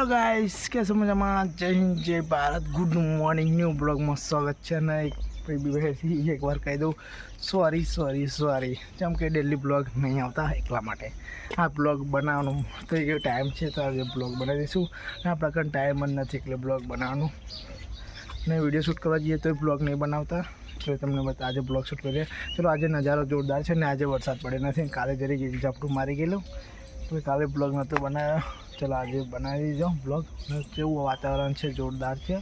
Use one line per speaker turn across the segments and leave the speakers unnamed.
Hello guys કે મજામાં? જય હિન્દ, જય ભારત. ગુડ મોર્નિંગ ન્યૂ બ્લોગમાં સ્વાગત છે અને એક બીજી એકવાર કહી દઉં. સોરી સોરી સોરી જેમ કે ડેલી બ્લોગ નહીં આવતા એકલા માટે. આ બ્લોગ બનાવવાનું થઈ ગયો ટાઈમ છે, તો આજે બ્લોગ બનાવી દઈશું. અને આપણા કંઈ ટાઈમ જ નથી એટલે બ્લોગ બનાવવાનું. ને વીડિયો શૂટ કરવા જઈએ તો બ્લોગ નહીં બનાવતા. એટલે તમને બતા આજે બ્લોગ શૂટ કરીએ. ચલો, આજે નજારો જોરદાર છે ને આજે વરસાદ પડ્યો નથી. કાલે જરીક ઝાપટું મારી ગયેલું. તો કાલે બ્લોગ નહોતો બનાવ્યો. ચલો આજે બનાવી દીધો બ્લોગ કેવું વાતાવરણ છે, જોરદાર છે.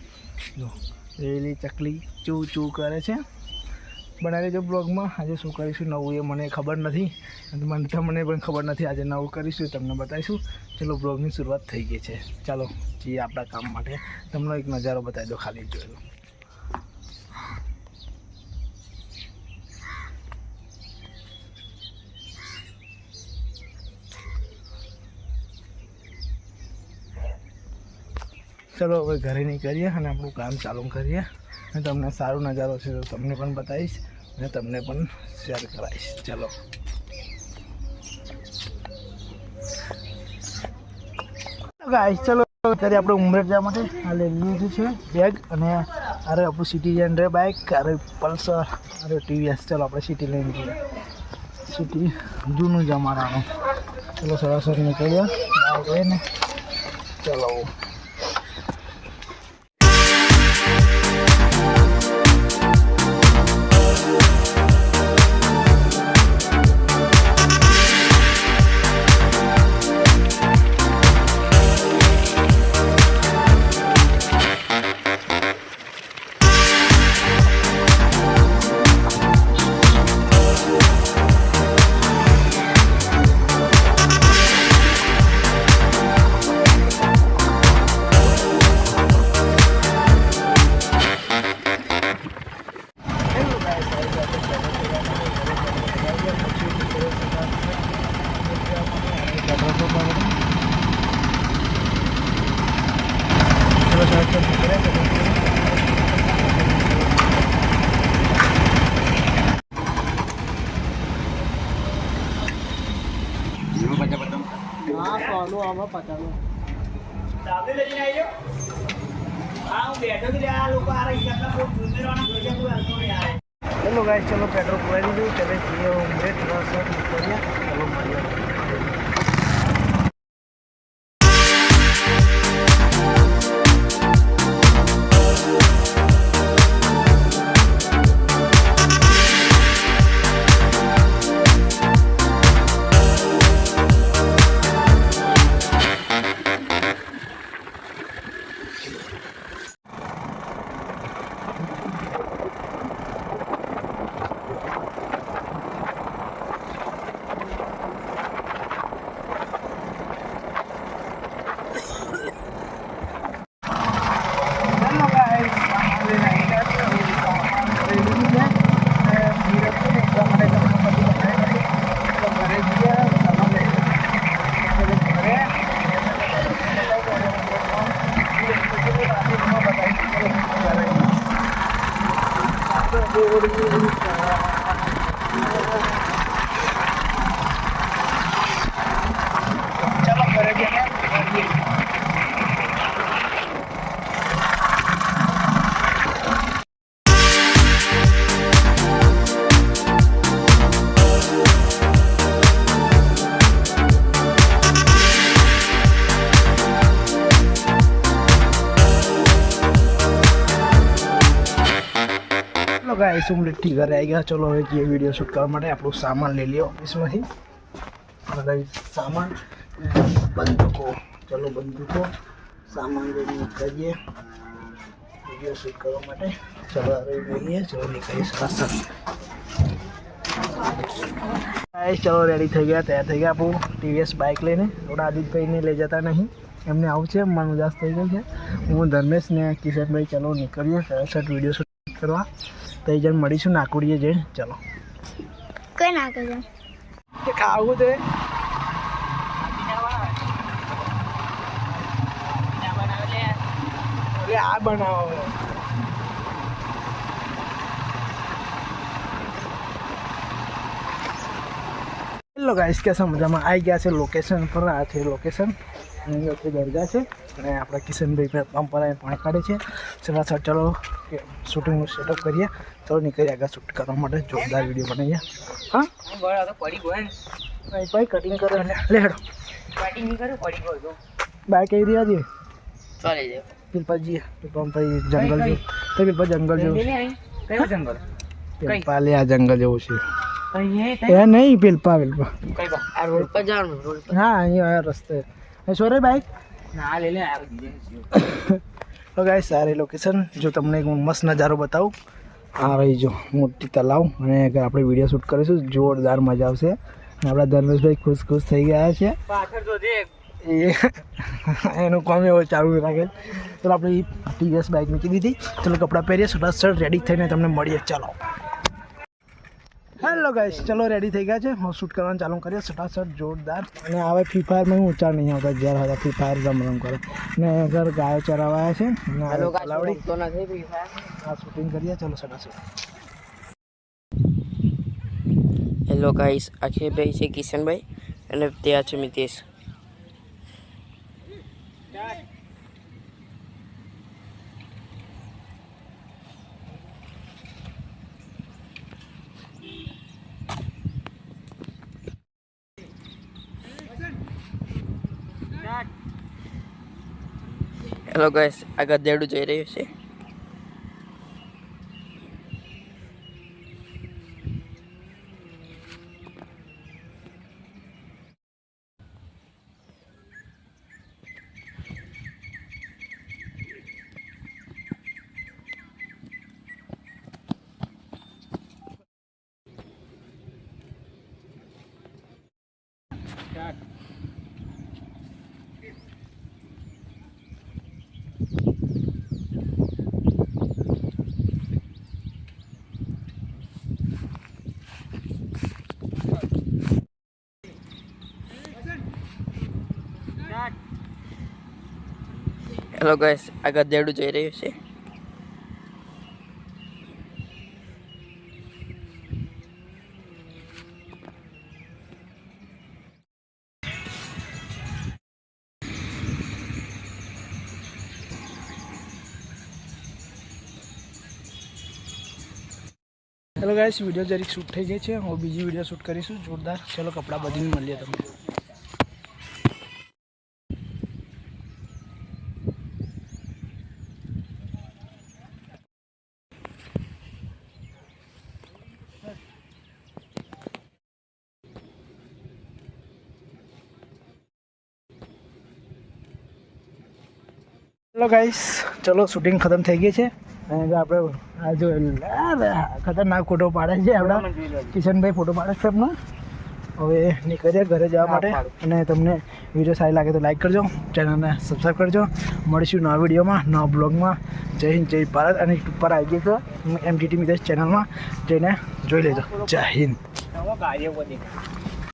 જો ચકલી, ચૂ ચૂ કરે છે. બનાવી દેજો બ્લોગમાં આજે શું કરીશું, નવું એ મને ખબર નથી. મને પણ ખબર નથી. આજે નવું કરીશું, તમને બતાવીશું. ચલો બ્લોગની શરૂઆત થઈ ગઈ છે. ચાલો, જઈએ આપણા કામ માટે. તમને એક નજારો બતાવી દો, ખાલી જોઈ ચલો, હવે ઘરે નીકળીએ અને આપણું કામ ચાલુ કરીએ. અને તમને સારો નજારો છે તો તમને પણ બતાવીશ અને તમને પણ શેર કરાવીશ. ચલો. ગાઈસ ચલો, અત્યારે આપણે ઉમરેઠ જવા માટે આ લઈ લીધું છે બેગ અને અરે આપણું સિટી રે બાઇક અરે પલ્સર અરે ટીવીએસ ચલો, આપણે સિટી લઈને જઈએ. સિટી જૂનું જમાનાનું. ચલો સરસ નીકળીએ. બાઇક ને ચલો.
હા સોનું આમાં પચાનું
હેલો ગાઈસ, ચલો પેટ્રોલ પુરાવી દીધું ચલો જઈએ, ઉમરે થોડા સર ચલો મળીએ. ચાલો ચલો શું ઉમલેટથી ઘરે આવી ગયા. ચલો હવે જે વીડિયો શૂટ કરવા માટે. આપણું સામાન લઈ લ્યો ઓફિસમાંથી. બધા સામાન બંદૂકો. ચલો બંદૂકો, સામાન લઈને નીકળીએ. વીડિયો શૂટ કરવા માટે. ચલો હવે બોલીએ ચલો નીકળીએ ચલો રેડી થઈ ગયા, તૈયાર થઈ ગયા આપણું ટીવીએસ બાઇક લઈને. થોડા આદિત્યભાઈને લઈ જતા નહીં. એમને આવું છે મન ઉદાસ થઈ ગયું છે. હું ધર્મેશ ને કિશનભાઈ, ચલો નીકળીએ. સરસ વીડિયો શૂટ કરવા. તો એ જણ મળીશું નાકુડીએ જઈને ચલો
કઈ ના કર્યું
કે ખાવું છે અરે આ બનાવો હેલો ગાઈસ કે મજામાં આવી ગયા છે લોકેશન પર આ છે લોકેશન અહીં વચ્ચે દરગાહ છે. અને આપણા કિશનભાઈ પંપ પર પાણી કાઢે છે. ચલો સર ચલો શૂટિંગ સેટઅપ કરીએ. ચલો નીકળીએ આગળ શૂટ કરવા માટે. જોરદાર વીડિયો બનાવીએ. હા?
પડી ગયો ને
ભાઈ ભાઈ કટિંગ કરો. એટલે હેડો.
કટિંગ નહીં પડી ગયો તો
બાઈક આવી રહ્યા છે?
ચાલે જાય
પીલપા જઈએ જંગલ જેવું. તો પીલપા જંગલ જેવું
કયો જંગલ?
પીલપા લે આ જંગલ જેવું છે. એ નહીં પીલપા પીલપા
કઈ
હા અહીંયા રસ્તે. સોરે બાઈક
ના લે લે
તો ગાઈસ સારી લોકેશન જો તમને એક મસ્ત નજારો બતાવું. આ રહી જો મોટી તલાવ અને આપણે વીડિયો શૂટ કરીશું. જોરદાર મજા આવશે. આપણા ધર્મેશભાઈ ખુશ ખુશ થઈ ગયા છે.
તો
એનું કામ એવો ચાલુ રાખે ચલો આપણે ટીવીએસ બાઇક મૂકી દીધી. ચલો કપડાં પહેરીએ સરસ રેડી થઈને તમને મળીએ. ચાલો. હેલો ગાઈસ ચલો રેડી થઈ ગયા છે. હું શૂટ કરવાનું ચાલુ કરીએ. સટાસટ જોરદાર. અને હવે ફ્રી ફાયરમાં હું ઊંચા નહીં આવતા. જ્યારે હતા ફ્રી ફાયર રમ રમ કરે. ને ઘર ગાયો ચરાવાયા છે. અને
ફાયર
આ શૂટિંગ કરીએ. ચલો સટાસટ
હેલો ગાઈસ ભાઈ છે કિશનભાઈ. અને ત્યાં છે મિતેશ. હેલો ગાઈસ આ ગધેડું જઈ રહ્યું છે. હેલો ગાઈસ આ ગધેડું જઈ રહ્યું છે.
હેલો ગાઈસ વીડિયો જરીક શૂટ થઈ ગઈ છે. હું બીજી વીડિયો શૂટ કરીશું. જોરદાર. ચલો, કપડાં બદલીને મળીએ તમને. ચલો ગાઈસ ચલો શૂટિંગ ખતમ થઈ ગઈ છે. અને આપણે આ જો ખતરનાક ફોટો પાડે છે આપણા કિશનભાઈ ફોટો પાડે છે એમનો. હવે નીકળીએ ઘરે જવા માટે. અને તમને વીડિયો સારી લાગે તો લાઈક કરજો ચેનલને સબસ્ક્રાઈબ કરજો. મળીશું નવા વિડીયોમાં નવા બ્લોગમાં જય હિન્દ જય ભારત. અને યુટ્યુબ પર આવી ગઈ છે એમટીટી મિત્ર ચેનલમાં જઈને જોઈ લેજો. જય હિન્દ.